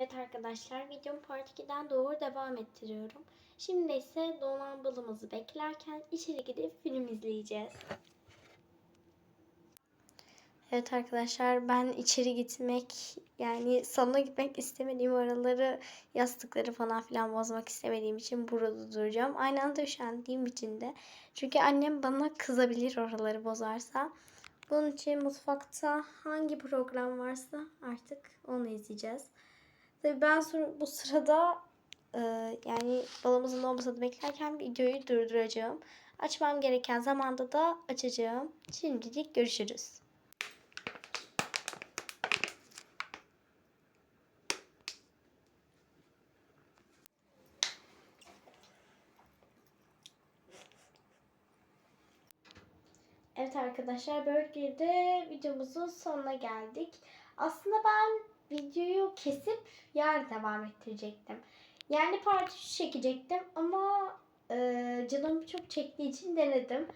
Evet arkadaşlar videom part 2'den doğru devam ettiriyorum. Şimdi ise donan balımızı beklerken içeri gidip film izleyeceğiz. Evet arkadaşlar ben içeri gitmek yani salona gitmek istemediğim oraları yastıkları falan filan bozmak istemediğim için burada duracağım. Aynı anda üşendiğim için de. Çünkü annem bana kızabilir oraları bozarsa. Bunun için mutfakta hangi program varsa artık onu izleyeceğiz. Tabii ben bu sırada e, yani balımızın olmasını beklerken videoyu durduracağım. Açmam gereken zamanda da açacağım. Şimdilik görüşürüz. Evet arkadaşlar böylelikle videomuzun sonuna geldik. Aslında ben videoyu kesip yarın devam ettirecektim. Yani part 3 çekecektim ama e, canım çok çektiği için denedim.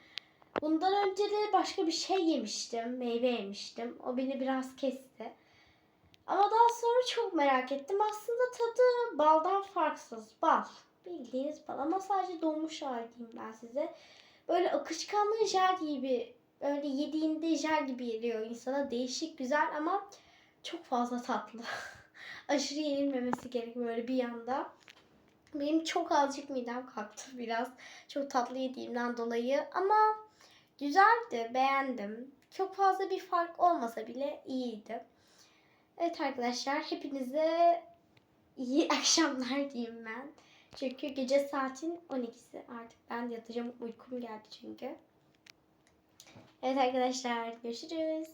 Bundan önce de başka bir şey yemiştim. Meyve yemiştim. O beni biraz kesti. Ama daha sonra çok merak ettim. Aslında tadı baldan farksız. Bal. Bildiğiniz bal ama sadece donmuş hali diyeyim ben size. Böyle akışkanlı jel gibi öyle yediğinde jel gibi geliyor insana. Değişik güzel ama çok fazla tatlı. Aşırı yenilmemesi gerekiyor böyle bir yanda. Benim çok azıcık midem kalktı biraz. Çok tatlı yediğimden dolayı ama güzeldi, beğendim. Çok fazla bir fark olmasa bile iyiydi. Evet arkadaşlar hepinize iyi akşamlar diyeyim ben. Çünkü gece saatin 12'si artık ben de yatacağım. Uykum geldi çünkü. Evet arkadaşlar görüşürüz.